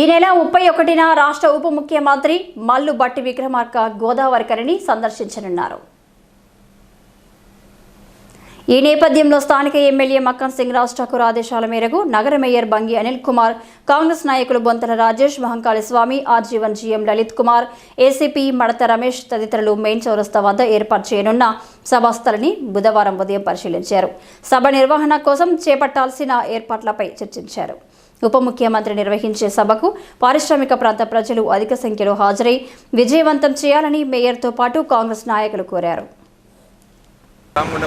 ఈ నెల ముప్పై ఒకటిన రాష్ట్ర ఉప ముఖ్యమంత్రి మల్లు బట్టి విక్రమార్క గోదావరికరిని సందర్శించనున్నారు. ఈ నేపథ్యంలో స్థానిక ఎమ్మెల్యే మక్కన్ సింగ్ రాజ్ ఠాకూర్ ఆదేశాల మేరకు నగర మేయర్ బంగి అనిల్ కుమార్ కాంగ్రెస్ నాయకులు Bonthala Rajesh Mahankali Swamy RG one GM Lalit Kumar ACP Madatha Ramesh తదితరులు మెయిన్ చౌరస్తా వద్ద ఏర్పాటు చేయనున్న సభాస్థలని బుధవారం ఉదయం పరిశీలించారు. సభ నిర్వహణ కోసం చేపట్టాల్సిన ఏర్పాట్లపై చర్చించారు. ఉప ముఖ్యమంత్రి నిర్వహించే సభకు పారిశ్రామిక ప్రాంత ప్రజలు అధిక సంఖ్యలో హాజరై విజయవంతం చేయాలని మేయర్తో పాటు కాంగ్రెస్ నాయకులు కోరారు.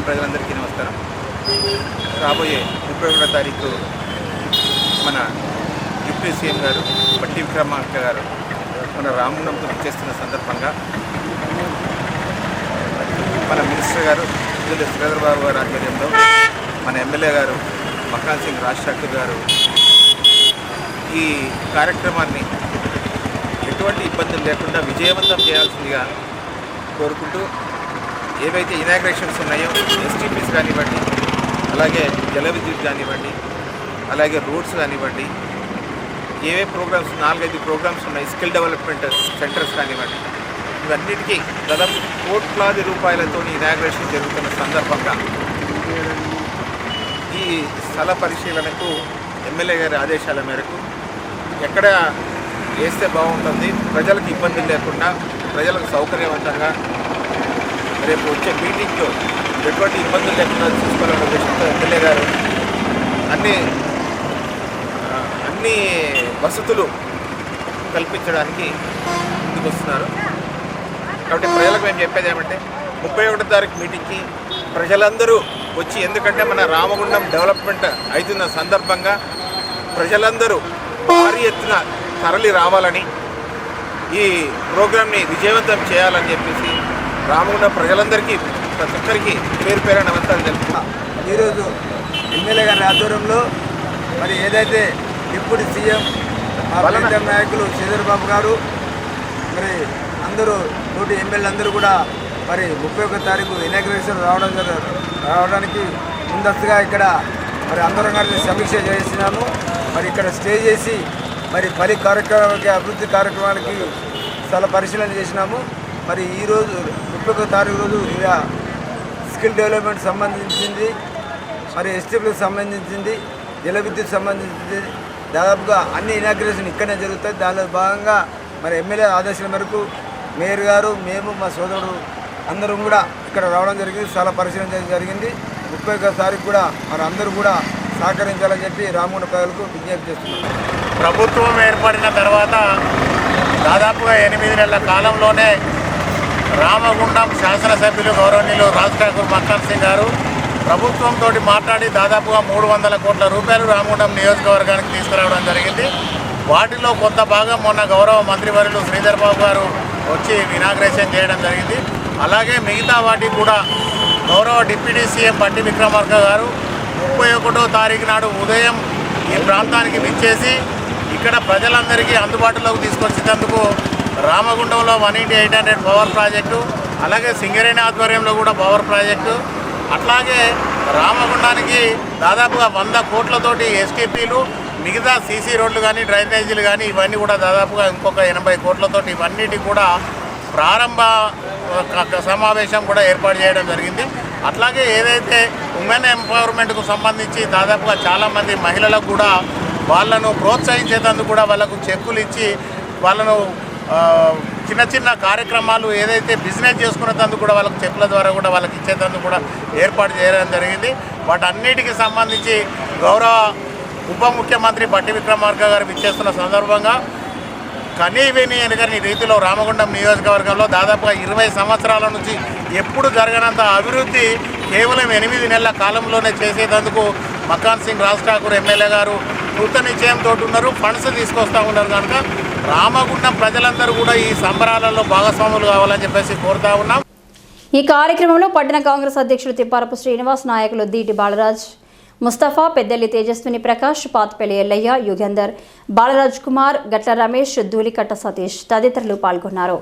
ప్రజలందరికీ నమస్కారం. రాబోయే ముప్పై ఒకటో తారీఖు మన డిప్యూటీ సీఎం గారు బట్టి విక్రమార్క గారు మన రామగుండంతో చేస్తున్న సందర్భంగా మన మినిస్టర్ గారు ఇందులో శ్రీధర్ బాబు గారు ఆధ్వర్యంలో మన ఎమ్మెల్యే గారు మకాన్ సింగ్ రాజ్ ఠాకూర్ గారు ఈ కార్యక్రమాన్ని ఎటువంటి ఇబ్బందులు లేకుండా విజయవంతం చేయాల్సిందిగా కోరుకుంటూ ఏవైతే ఇనాగ్రేషన్స్ ఉన్నాయో ఎస్టీపీస్ కానివ్వండి అలాగే జల విద్యుత్ కానివ్వండి అలాగే రోడ్స్ కానివ్వండి ఏవే ప్రోగ్రామ్స్ నాలుగైదు ప్రోగ్రామ్స్ ఉన్నాయి స్కిల్ డెవలప్మెంట్ సెంటర్స్ కానివ్వండి ఇవన్నిటికీ దాదాపు కోట్లాది రూపాయలతో ఇనాగ్రేషన్ జరుగుతున్న సందర్భంగా ఈ స్థల పరిశీలనకు ఎమ్మెల్యే గారి ఆదేశాల మేరకు ఎక్కడ వేస్తే బాగుంటుంది ప్రజలకు ఇబ్బందులు లేకుండా ప్రజలకు సౌకర్యవంతంగా రేపు వచ్చే మీటింగ్లో ఎటువంటి ఇబ్బందులు లేకుండా చూసుకోవాలనే ఉద్దేశంతో ఎమ్మెల్యే గారు అన్ని అన్ని వసతులు కల్పించడానికి ముందుకు వస్తున్నారు. కాబట్టి ప్రజలకు మేము చెప్పేది ఏమంటే ముప్పై ఒకటో తారీఖు మీటింగ్కి ప్రజలందరూ వచ్చి ఎందుకంటే మన రామగుండం డెవలప్మెంట్ అవుతున్న సందర్భంగా ప్రజలందరూ భారీ ఎత్తున తరలి రావాలని ఈ ప్రోగ్రామ్ని విజయవంతం చేయాలని చెప్పేసి రామగుండం ప్రజలందరికీ ప్రతి ఒక్కరికి పేరు పేరు నమస్కారం తెలుపుతున్నాను ఈరోజు ఎమ్మెల్యే గారి ఆధ్వర్యంలో మరి ఏదైతే డిప్యూటీ సీఎం ప్రీతం నాయకులు శ్రీధర్ బాబు గారు మరి అందరూ తోటి ఎమ్మెల్యే అందరూ కూడా మరి ముప్పై ఒక్క తారీఖు ఇనాగ్రేషన్ రావడం రావడానికి ముందస్తుగా ఇక్కడ మరి అందరం కలిసి సమీక్ష చేసినాము. మరి ఇక్కడ స్టే చేసి మరి పలు కార్యక్రమాలకి అభివృద్ధి కార్యక్రమాలకి చాలా పరిశీలన చేసినాము. మరి ఈరోజు ముప్పై తారీఖు రోజు ఇలా స్కిల్ డెవలప్మెంట్ సంబంధించింది మరి ఎస్టీపీలకు సంబంధించింది జల విద్యుత్ సంబంధించింది దాదాపుగా అన్ని ఇనాగ్రేషన్ ఇక్కడనే జరుగుతాయి దానిలో భాగంగా మరి ఎమ్మెల్యే ఆదేశాల మేరకు మేయర్ గారు మేము మా సోదరుడు అందరం కూడా ఇక్కడ రావడం జరిగింది. చాలా పరిశీలన చేయడం జరిగింది. ముప్పై ఒక్క తారీఖు కూడా మరి అందరూ కూడా సహకరించాలని చెప్పి రామగుండ ప్రజలకు విజ్ఞప్తి చేస్తున్నాం. ప్రభుత్వం ఏర్పడిన తర్వాత దాదాపుగా ఎనిమిది నెలల కాలంలోనే రామగుండం శాసనసభ్యులు గౌరవనీయులు రాజ్ ఠాకూర్ మక్కన్ సింగ్ గారు ప్రభుత్వంతో మాట్లాడి దాదాపుగా మూడు వందల కోట్ల రూపాయలు రామగుండం నియోజకవర్గానికి తీసుకురావడం జరిగింది. వాటిలో కొంత భాగం మొన్న గౌరవ మంత్రివర్యులు శ్రీధర్బాబు గారు వచ్చి ఇనాగ్రేషన్ చేయడం జరిగింది. అలాగే మిగతా వాటికి కూడా గౌరవ డిప్యూటీ సీఎం బట్టి విక్రమార్క గారు ముప్పై ఒకటో తారీఖు నాడు ఉదయం ఈ ప్రాంతానికి విచ్చేసి ఇక్కడ ప్రజలందరికీ అందుబాటులోకి తీసుకొచ్చేందుకు రామగుండంలో one eighty eight hundred power project అలాగే సింగరేణి ఆధ్వర్యంలో కూడా పవర్ ప్రాజెక్టు అట్లాగే రామగుండానికి దాదాపుగా వంద కోట్లతోటి ఎస్టీపీలు మిగతా సీసీ రోడ్లు కానీ డ్రైనేజీలు కానీ ఇవన్నీ కూడా దాదాపుగా ఇంకొక ఎనభై కోట్లతోటి ఇవన్నిటి కూడా ప్రారంభ సమావేశం కూడా ఏర్పాటు చేయడం జరిగింది. అట్లాగే ఏదైతే ఉమెన్ ఎంపవర్మెంట్కు సంబంధించి దాదాపుగా చాలామంది మహిళలకు కూడా వాళ్ళను ప్రోత్సహించేటందుకు కూడా వాళ్ళకు చెక్కులు ఇచ్చి వాళ్ళను చిన్న చిన్న కార్యక్రమాలు ఏదైతే బిజినెస్ చేసుకునేటందుకు కూడా వాళ్ళకి చెక్కుల ద్వారా కూడా వాళ్ళకి ఇచ్చేటందుకు కూడా ఏర్పాటు చేయడం జరిగింది. వాటన్నిటికి సంబంధించి గౌరవ ఉప ముఖ్యమంత్రి బట్టి విక్రమార్క గారు ఇచ్చేస్తున్న సందర్భంగా కనీవిని ఎనగని రీతిలో రామగుండం నియోజకవర్గంలో దాదాపుగా ఇరవై సంవత్సరాల నుంచి ఎప్పుడు జరగనంత అభివృద్ధి కేవలం ఎనిమిది నెలల కాలంలోనే చేసేటందుకు మకాన్ సింగ్ రాజ్ ఠాకూర్ ఎమ్మెల్యే గారు కృత నిశ్చయంతో ఉన్నారు ఫండ్స్ తీసుకొస్తా ఉన్నారు కనుక రామగుండం ప్రజలందరూ కూడా ఈ సంబరాలలో భాగస్వాములు కావాలని చెప్పేసి కోరుతా ఉన్నాం. ఈ కార్యక్రమంలో పట్టణ కాంగ్రెస్ అధ్యక్షుడు తిప్పారపు శ్రీనివాస్ నాయకులు దీటి బాలరాజ్. ముస్తఫా పెద్దల్లి తేజస్విని ప్రకాష్ పాత్పల్లి ఎల్లయ్య యుగేందర్ బాలరాజ్ కుమార్ గట్ల రమేష్ ధూలికట్ట సతీష్ తదితరులు పాల్గొన్నారు.